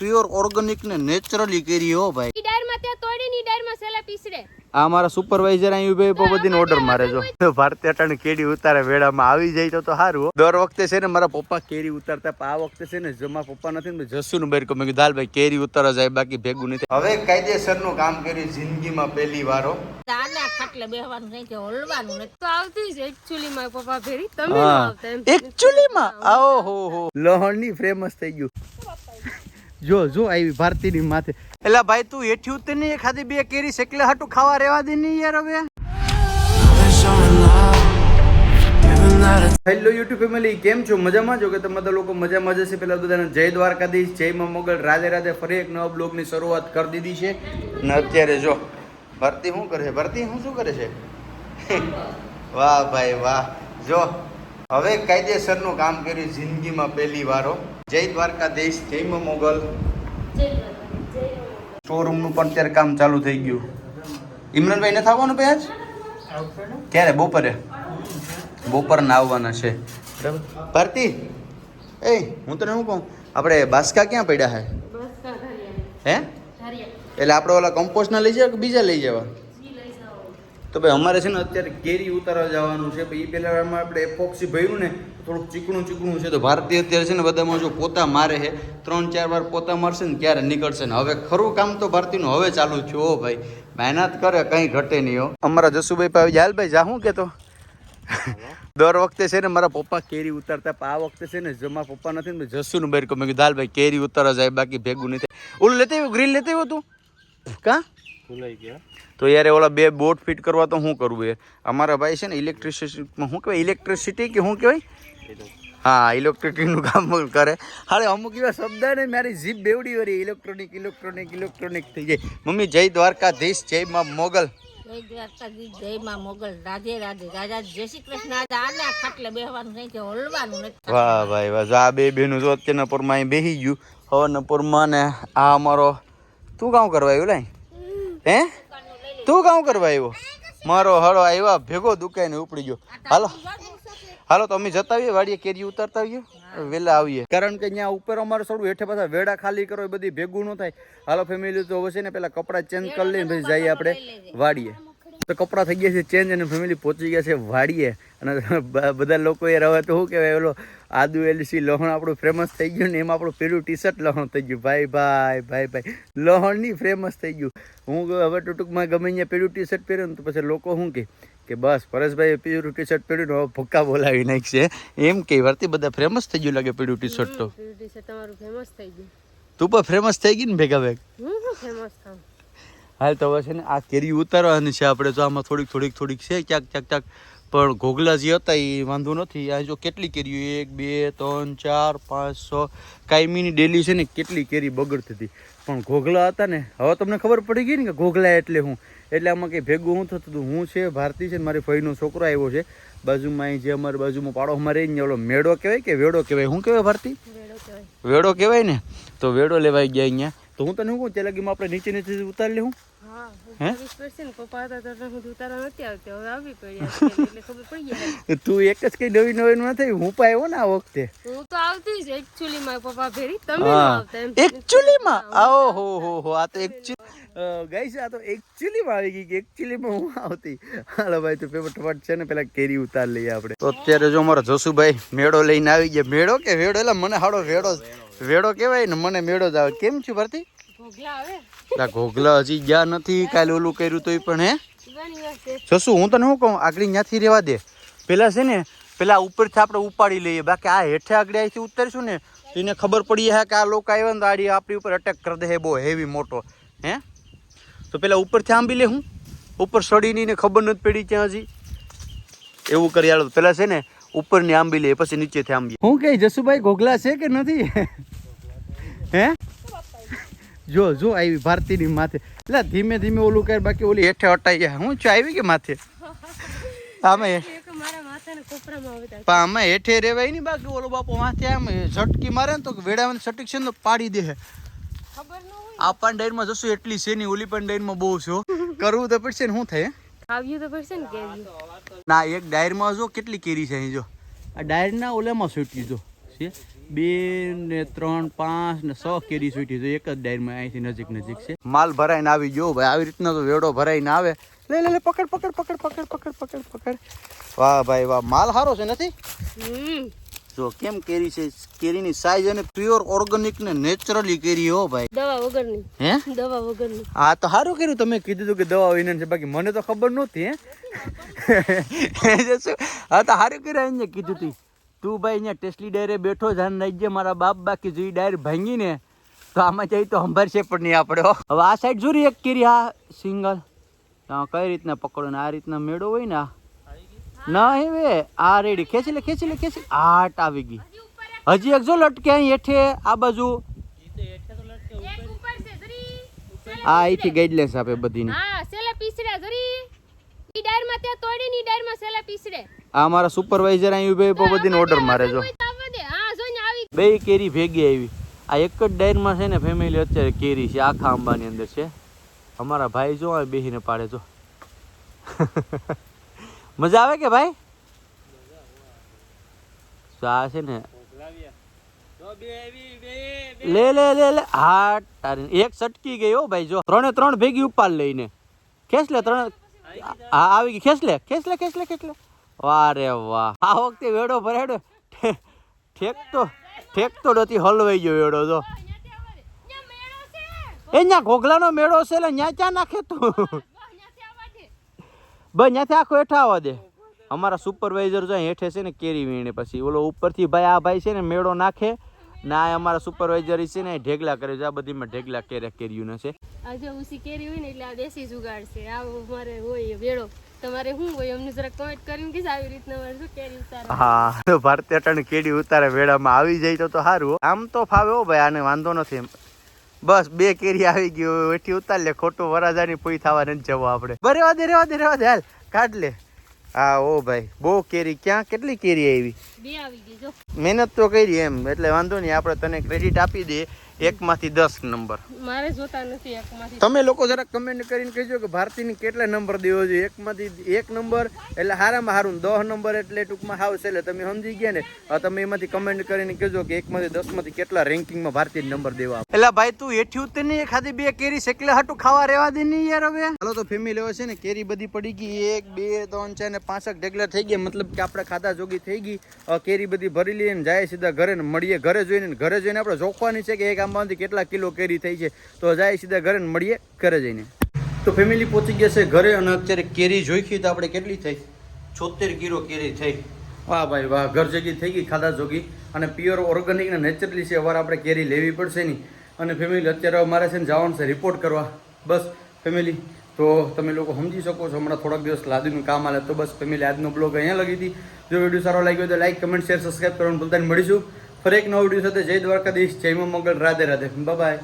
Pure organic ને naturally કેરી હો ભાઈ. ઈ ડાયરમાં ત્યાં તોડી ની ડાયરમાં સેલા પીસડે. આ મારા સુપરવાઇઝર અહીં ઉભે બહુ ઓર્ડર મારે જો. ભારતીય અટાણે કેરી ઉતારે વેળામાં આવી જાય તો તો સારું દર વખતે છે ને મારા પપ્પા કેરી ઉતારતા પણ આ વખતે છે ને જમા પપ્પા નથી ને જસુ નું કહું. મેં દાલ હાલ ભાઈ કેરી ઉતારવા જાય બાકી ભેગું નથી. હવે કાયદેસરનું કામ કર્યું જિંદગીમાં પહેલી વારો કે તો એકચ્યુઅલી મારા પપ્પા ભેરી તમે ન માં? આવો હો હો. ફેમસ થઈ ગયું. જો જો આવી ભારતીની માથે. એલા ભાઈ, તું હેઠી ઉતર નહીં ખાધી બે કેરી એટલે હાટું ખાવા રેવા દે નહીં યાર હવે. હેલો યુટ્યુબ ફેમિલી કેમ છો? મજામાં જો? કે તમે બધા લોકો મજામાં જશે પહેલાં બધાને જય દ્વારકાધીશ, જય માં મોગલ. રાધે રાધે ફરી એક નવા બ્લોગની શરૂઆત કરી દીધી છે. ને અત્યારે જો, ભરતી શું કરે છે? ભરતી શું શું કરે છે? વાહ ભાઈ, વાહ. જો હવે કાયદેસરનું કામ કર્યું જિંદગીમાં પહેલી વારો. જય દ્વારકાધીશ જય જૈમ મોગલ. શોરૂમનું પણ અત્યારે કામ ચાલુ થઈ ગયું. ઇમરાનભાઈ ને થવાનું આજ? ક્યારે? બપોરે? બપોરના આવવાના છે. બરાબર ભારતી એ હું તને શું કહું? આપણે બાસકા ક્યાં પડ્યા ધરિયા. હે? એટલે આપણે ઓલા કમ્પોસ્ટના લઈ જવા કે બીજા લઈ જવા? તો ભાઈ, અમારે છે ને અત્યારે કેરી ઉતારવા જવાનું છે. એ પહેલાં આપણે એપોક્સી ભર્યું ને થોડુંક ચીકણું ચીકણું છે. તો ભારતીય અત્યારે છે ને બધામાં જો પોતા મારે છે, ત્રણ ચાર વાર પોતા મારશે ને, ક્યારે નીકળશે ને? હવે ખરું કામ તો ભારતીયનું હવે ચાલુ થયું, હો ભાઈ. મહેનત કરે, કંઈ ઘટે નહીં, હો. અમારા જસુભાઈ પાસે જાલભાઈ જા શું કહેતો દર વખતે છે ને મારા પપ્પા કેરી ઉતારતા, પણ આ વખતે છે ને જમા પપ્પા નથી ને જસુનું બેર મેં કીધું, હાલ ભાઈ, કેરી ઉતારવા જાય, બાકી ભેગું નથી. ઓલું લેતી આવ્યું, ગ્રીલ લેતી આવ્યું તું? કા? તો યાર ઓલા બે બોટ ફિટ કરવા તો શું કરવું યાર અમારા ભાઈ છે ને ઇલેક્ટ્રિસિટીમાં શું કહેવાય? ઇલેક્ટ્રિસિટી કે શું કહેવાય? હા ઇલેક્ટ્રિકનું કામ કરે. હાલે અમુક એવા શબ્દ ને મારી જીભ બેવડી વળી. ઇલેક્ટ્રોનિક ઇલેક્ટ્રોનિક ઇલેક્ટ્રોનિક થઈ જાય મમ્મી જય દ્વારકાધીશ જય માં મોગલ. જય દ્વારકાધીશ જય માં મોગલ. રાધે રાધે. રાજા જય શ્રી કૃષ્ણ. આના ખાટલે બેહવાનું નહીં કે હલવાનું નથી. વાહ ભાઈ વાહ. આ બે બેનું જો અત્યારના પોરમાં અહીં બેસી ગયું. હવાના પોરમાં ને આ અમારો તું કામ કરવા આવ્યું લાય? હે? તું કામ કરવા આવ્યો? મારો હળો આવ્યો ભેગો દુકાને ઉપડી ગયો. હાલો. હાલો, તો અમે જતા આવીએ, વાડીએ કેરી ઉતારતા આવીએ વહેલા આવીએ. કારણ કે અહીંયા ઉપર અમારે થોડું હેઠે પાછા વેડા ખાલી કરો, એ બધી ભેગું ન થાય. હાલો ફેમિલી તો હશે ને, પેલા કપડાં ચેન્જ કરી લઈને પછી જઈએ આપણે વાડીએ. તો કપડાં થઈ ગયા છે ચેન્જ અને ફેમિલી પહોંચી ગયા છે વાડીએ. અને બધા લોકો એ હવે તો શું કહેવાય ઓલો આદુ એલસી લહણ આપણું ફેમસ થઈ ગયું ને એમાં આપણું પેલું ટી શર્ટ લહણ થઈ ગયું. ભાઈ ભાઈ ભાઈ ભાઈ. લહણની ફેમસ થઈ ગયું. હું હવે ટૂંકમાં ગમે અહીંયા પેલું ટી શર્ટ પહેર્યું ને તો પછી લોકો શું કહે કે બસ પરેશભાઈ પીળું ટી શર્ટ પહેર્યું હવે ભૂક્કા બોલાવી નાખશે. એમ કે વર્તી બધા ફેમસ થઈ ગયું લાગે પીળું ટી શર્ટ તો તમારું ફેમસ થઈ ગયું. તું પણ ફેમસ થઈ ગઈ ને ભેગા ભેગ? હું ફેમસ થાઉં? હાલ તો હવે છે ને આ કેરી ઉતારવાની છે. આપણે તો આમાં થોડીક થોડીક થોડીક છે ક્યાંક ક્યાંક ક્યાંક. પણ ઘોઘલા જે હતા એ વાંધો નથી. આ જો કેટલી કેરીઓ? એક બે ત્રણ ચાર પાંચ છ. કાયમીની ડેલી છે ને કેટલી કેરી બગડતી હતી. પણ ઘોઘલા હતા ને હવે તમને ખબર પડી ગઈ ને કે ઘોઘલા એટલે હું? એટલે આમાં કંઈ ભેગું હું થતું હતું? હું છે ભારતી છે ને મારી ફઈનો છોકરો આવ્યો છે. બાજુમાં અહીં જે અમારી બાજુમાં પાડો અમારે ને ઓલો મેળો કહેવાય કે વેડો કહેવાય? શું કહેવાય ભારતી? વેડો કહેવાય. વેડો કહેવાય ને? તો વેડો લેવાઈ ગયા અહીંયા. તો હું તને શું કહું? ત્યાં આપણે નીચે નીચે ઉતારી લેવું? તો આવી પડી અત્યારે એટલે ખબર પડી જાય તું એક જ કઈ નવી નવી ન થઈ હું પણ ને આ વખતે. હું તો આવતી જ એકચ્યુઅલી મારા પપ્પા ભેરી તમે આવતા એકચ્યુઅલી માં આવો હો હો હો આ તો એકચ્યુઅલી ગાઈસ આ તો એકચ્યુઅલી માં આવી ગઈ કે એકચ્યુઅલી માં હું આવતી. હાલો ભાઈ તું છે ને પેલા કેરી ઉતાર લઈએ આપણે. તો અત્યારે જો અમારો જસુભાઈ મેળો લઈને આવી ગયા. મેળો કે વેડો? એટલે મને હાડો વેડો વેડો કેવાય ને મને મેળો જ આવે. કેમ છું ભરતી? ઘોઘલા હજી ગયા નથી કાલે ઓલું કર્યું તોય પણ હે? જસુ હું તને શું કહું? આગળ ત્યાંથી રહેવા દે. પેલા છે ને પેલા ઉપરથી આપણે ઉપાડી લઈએ. બાકી આ હેઠે આગળ અહીંથી ઉતરશું ને તો એને ખબર પડી હે કે આ લોકો આવ્યા ને તો આડી આપણી ઉપર અટેક કરી દે બહુ હેવી મોટો. હે? તો પેલા ઉપરથી આંબી લે હું. ઉપર સડીની ને ખબર નથી પડી ત્યાં હજી. એવું કરી આલો. પેલા છે ને ઉપરની આંબી લે પછી નીચેથી આંબી. હું કઈ જસુભાઈ ગોગલા છે કે નથી? હે? જો જો આવી ભારતીની માથે. એટલે ધીમે ધીમે ઓલું કર બાકી ઓલી હેઠે હટાઈ જાય હું છું આવી કે માથે? આમે આમાં હેઠે રેવાય નહીં બાકી ઓલો બાપો માથે આમ ઝટકી મારે ને તો વેડાવાની સટીક છે ને તો પાડી દે ખબર ન હોય. આ પણ ડાયરમાં જશું એટલી છે નહીં ઓલી પણ માં બહુ છો કરવું તો પડશે ને શું થાય ખાવ્યું તો પડશે ને કેરી. ના, એક ડાયરમાં જો કેટલી કેરી છે અહીં જો. આ ડાયરના ઓલામાં સૂટી જો. છે? બે ને ત્રણ, પાંચ ને છ કેરી છૂટી જો એક જ ડાયરમાં અહીંથી નજીક નજીક છે. માલ ભરાઈને આવી ગયો. ભાઈ આવી રીતના તો વેડો ભરાઈને આવે. લે લે લે, પકડ પકડ પકડ પકડ પકડ પકડ પકડ. વાહ ભાઈ, વાહ. માલ સારો છે નથી? જો કેમ કેરી છે? કેરીની સાઈઝ અને પ્યોર ઓર્ગેનિક ને નેચરલી કેરી હો ભાઈ. દવા વગરની. હે? દવા વગરની. હા તો સારું કર્યું. તમે કીધું હતું કે દવા વિના છે. બાકી મને તો ખબર નહોતી હે? હા તો સારું કર્યું એને કીધું તું. તું ભાઈ અહીંયા ટેસ્ટલી ડાયરે બેઠો ધ્યાન રાખજે મારા બાપ બાકી જોઈ ડાયર ભાંગી ને તો આમાં જઈ તો સંભાળશે પણ નહીં આપણે. હવે આ સાઈડ જોરી એક કેરી આ સિંગલ. કઈ રીતના પકડો ને? આ રીતના મેળો હોય ને આ. ના હવે આ રેડી. ખેંચી લે ખેંચી લે ખેંચી આટ આવી ગઈ. હજી એક જો લટકે અહીં હેઠે આ બાજુ. આ અહીંથી ગાઈડલાઇન્સ આપે બધીને. આ મારા સુપરવાઇઝર અહીં ઉભે બધીને ઓર્ડર મારે જો. બે કેરી ભેગી આવી. આ એક જ ડાયરમાં છે ને ફેમિલી અત્યારે કેરી છે આખા આંબાની અંદર છે. અમારા ભાઈ જો આ બેહીને પાડે જો. મજા આવે કે ભાઈ? તો આ છે ને? લે લે લે લે. હા તારી એક સટકી ગઈ હો ભાઈ જો. ત્રણે ત્રણ ભેગી ઉપાડ લઈને ખેંચ લે ત્રણ. હા આવી ગઈ. ખેંચ લે ખેંચ લે ખેંચ લે ખેંચ લે. વાહ રે વાહ. આ વખતે વેડો ભરાડો. ઠેકતો ઠેકતો નથી હલવાઈ ગયો વેડો તો એ ન્યા ઘોઘલાનો મેળો છે એટલે ન્યા ક્યાં નાખે તું? બસ ત્યાંથી આખો હેઠા આવવા દે. અમારા સુપરવાઇઝર જો અહીં હેઠે છે ને કેરી વીણે પછી. ઓલો ઉપરથી ભાઈ આ ભાઈ છે ને મેળો નાખે. ના એ અમારા સુપરવાઇઝર છે ને ઢેગલા કરે છે. આ બધીમાં ઢેગલા કેરે કેરીયું છે. આજે ઉસી કેરી હોય ને એટલે આ દેશી જુગાડ છે. આ અમારે હોય વેડો તમારે શું હોય અમને જરા કમેન્ટ કરીને કે આવી રીતના મારે શું કેરી ઉતારે હા તો ભારતીય અટાણે કેરી ઉતારે વેળામાં આવી જાય તો તો સારું. આમ તો ફાવે હો ભાઈ આને વાંધો નથી એમ. બસ બે કેરી આવી ગયો એઠી ઉતાર લે. ખોટું વરાજાની પૂઈ થવા નથી જવો આપણે. બસ રેવા દે રેવા દે રેવા દે. હાલ કાઢ લે. હા ઓ ભાઈ બહુ કેરી. ક્યાં કેટલી કેરી આવી? બે આવી ગઈ જો. મહેનત તો કરી એમ એટલે વાંધો નહીં આપણે તને ક્રેડિટ આપી દઈએ એકમાંથી દસ નંબર. મારે જોતા નથી એકમાંથી. તમે લોકો જરા કમેન્ટ કરીને કહેજો કે ભારતીની કેટલા નંબર દેવો જોઈએ. એકમાંથી એક નંબર એટલે હારામાં હારું દસ નંબર એટલે ટૂંકમાં હાવ એટલે તમે સમજી ગયા ને? તમે એમાંથી કમેન્ટ કરીને કહેજો કે એકમાંથી દસમાંથી કેટલા રેન્કિંગમાં ભારતીય નંબર દેવા એટલે ભાઈ તું હેઠી ઉતરી નહીં ખાધી બે કેરી એટલે હાટું ખાવા રહેવા દે નહીં યાર હવે? હાલો તો ફેમિલી હવે છે ને કેરી બધી પડી ગઈ. એક બે ત્રણ ચાર ને પાંચક ઢેગલા થઈ ગયા. મતલબ કે આપણે ખાધા જોગી થઈ ગઈ. કેરી બધી ભરી લઈએ ને જાય સીધા ઘરે ને મળીએ ઘરે જોઈને ઘરે જોઈને આપણે જોખવાની છે કે એક આંબામાંથી કેટલા કિલો કેરી થઈ છે. તો જાય સીધા ઘરે ને મળીએ ઘરે જઈને. તો ફેમિલી પહોંચી ગયા છે ઘરે અને અત્યારે કેરી જોઈખી તો આપણે કેટલી થઈ? છોતેર કિલો કેરી થઈ. વાહ ભાઈ વાહ, ઘર જગી થઈ ગઈ, ખાધા જોગી. અને પ્યોર ઓર્ગેનિક અને નેચરલી છે અવાર આપણે કેરી લેવી પડશે નહીં. અને ફેમિલી અત્યારે મારે છે ને જવાનું છે રિપોર્ટ કરવા. બસ ફેમિલી તો તમે લોકો સમજી શકો છો, હમણાં થોડાક દિવસ લાદીનું કામ આલે તો બસ ફેમિલી આજનો બ્લોગ અહીંયા લગી હતી. જો વીડિયો સારો લાગ્યો તો લાઈક કમેન્ટ શેર સબસ્ક્રાઈબ કરવાનું ભૂલતા મળીશું ફરી એક નવો વીડિયો સાથે. જય દ્વારકાધીશ, જય મા મંગળ રાધે રાધે. બાય